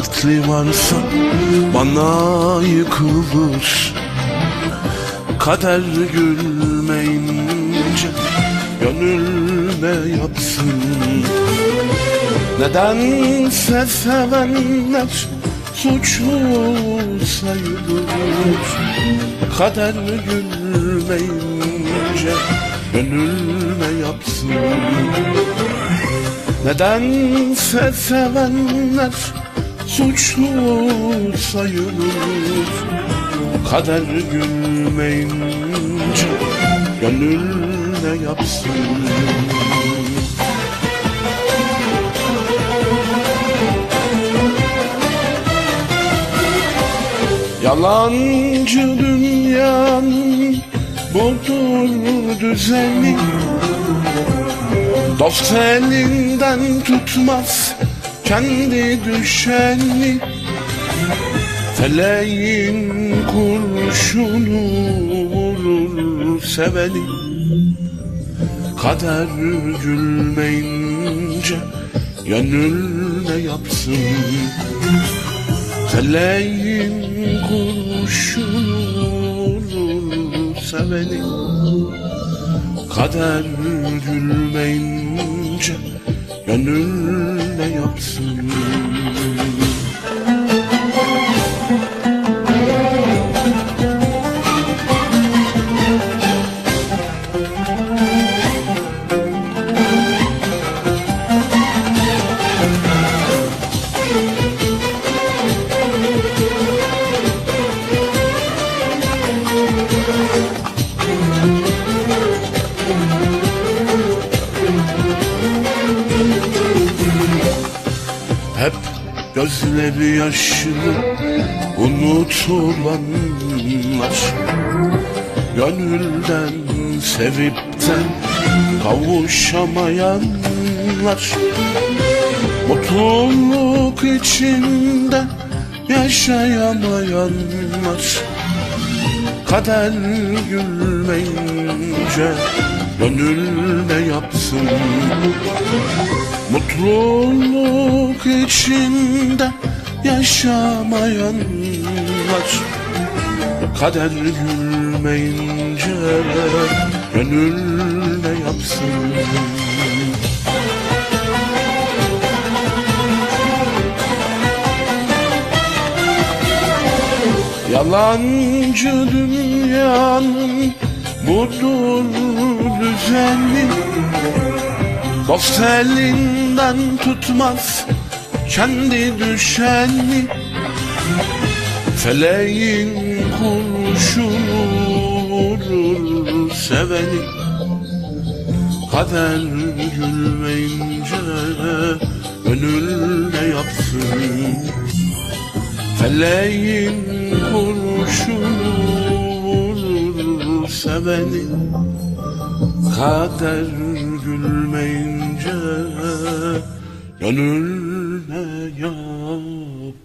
Dertli varsa bana yıkılır. Kader gülmeyince gönül yapsın Nedense sevenler suçlu sayılır. Kader gülmeyince gönül yapsın Nedense sevenler suçlu sayılır Kader gülmeyince gönül ne yapsın. Yalancı dünyanın budur düzeni Dost elinden tutmaz kendi düşeni Feleğin kurşunu vurur seveni. Kader gülmeyince gönül yapsın. Feleğin kurşunu vurur seveni. Kader gülmeyince gönül ne gözleri yaşlı unutulanlar Gönülden sevip de kavuşamayanlar Mutluluk içinde yaşayamayanlar Kader gülmeyince gönül ne yapsın. Mutluluk içinde yaşamayanlar Kader gülmeyince gönül ne yapsın. Yalancı dünyanın budur düzeni Dost elinden tutmaz kendi düşeni Feleğin kurşunu vurur seveni Kader gülmeyince gönül ne yapsın. Feleğin seveni Kader gülmeyince gönül ne yapsın